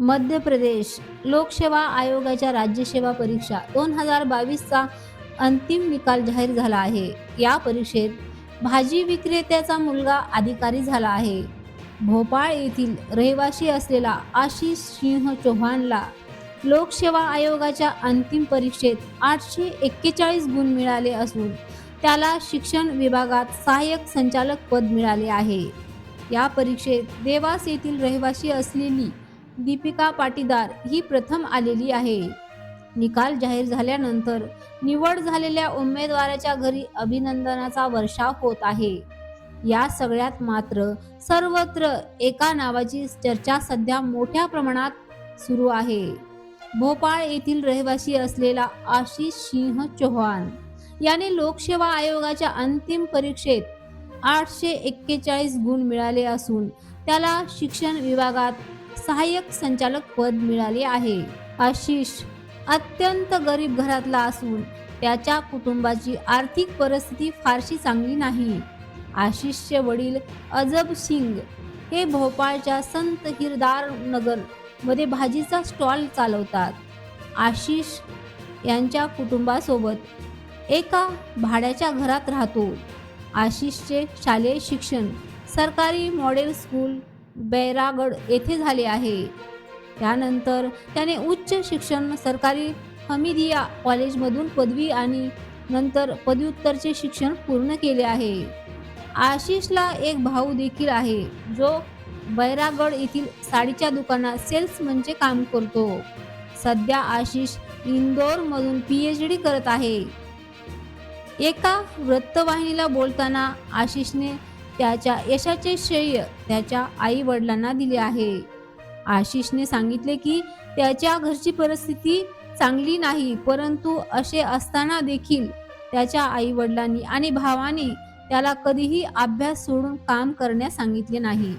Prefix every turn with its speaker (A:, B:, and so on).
A: मध्य प्रदेश लोकसेवा आयोगाच्या राज्यसेवा परीक्षा दोन हजार बावीसचा अंतिम निकाल जाहीर झाला आहे. या परीक्षेत भाजी विक्रेत्याचा मुलगा अधिकारी झाला आहे. भोपाळ येथील रहिवासी असलेला आशिष सिंह चौहानला लोकसेवा आयोगाच्या अंतिम परीक्षेत आठशे एक्केचाळीस गुण मिळाले असून त्याला शिक्षण विभागात सहाय्यक संचालक पद मिळाले आहे. या परीक्षेत देवास येथील रहिवासी असलेली दीपिका पाटीदार ही प्रथम आलेली आहे. निकाल जाहीर झाल्यानंतर निवड झालेल्या उमेदवाराच्या घरी अभिनंदनाचा वर्षाव होत आहे. या सगळ्यात मात्र सर्वत्र एका नावाची चर्चा सध्या मोठ्या प्रमाणात सुरू आहे. भोपाळ येथील रहिवासी असलेला आशिष सिंह चौहान याने लोकसेवा आयोगाच्या अंतिम परीक्षेत आठशे एक्केचाळीस गुण मिळाले असून त्याला शिक्षण विभागात सहाय्यक संचालक पद मिळाले आहे. आशिष अत्यंत गरीब घरातला असून त्याच्या कुटुंबाची आर्थिक परिस्थिती फारशी चांगली नाही. आशिषचे वडील अजब सिंग हे भोपाळच्या संत हिरदार नगरमध्ये भाजीचा स्टॉल चालवतात. आशिष यांच्या कुटुंबासोबत एका भाड्याच्या घरात राहतो. आशिषचे शालेय शिक्षण सरकारी मॉडेल स्कूल बैरागड येथे झाले आहे. त्यानंतर त्याने उच्च शिक्षण सरकारी हमीदिया कॉलेजमधून पदवी आणि नंतर पदव्युत्तरचे शिक्षण पूर्ण केले आहे. आशिषला एक भाऊ देखील आहे जो बैरागड येथील साडीच्या दुकानात सेल्समनचे म्हणजे काम करतो. सध्या आशिष इंदोरमधून पी एच डी करत आहे. एका वृत्तवाहिनीला बोलताना आशिषने त्याच्या यशाचे श्रेय त्याच्या आई वडिलांना दिले आहे. आशिषने सांगितले की त्याच्या घरची परिस्थिती चांगली नाही परंतु असे असताना देखील त्याच्या आई वडिलांनी आणि भावाने त्याला कधीही अभ्यास सोडून काम करण्यास सांगितले नाही.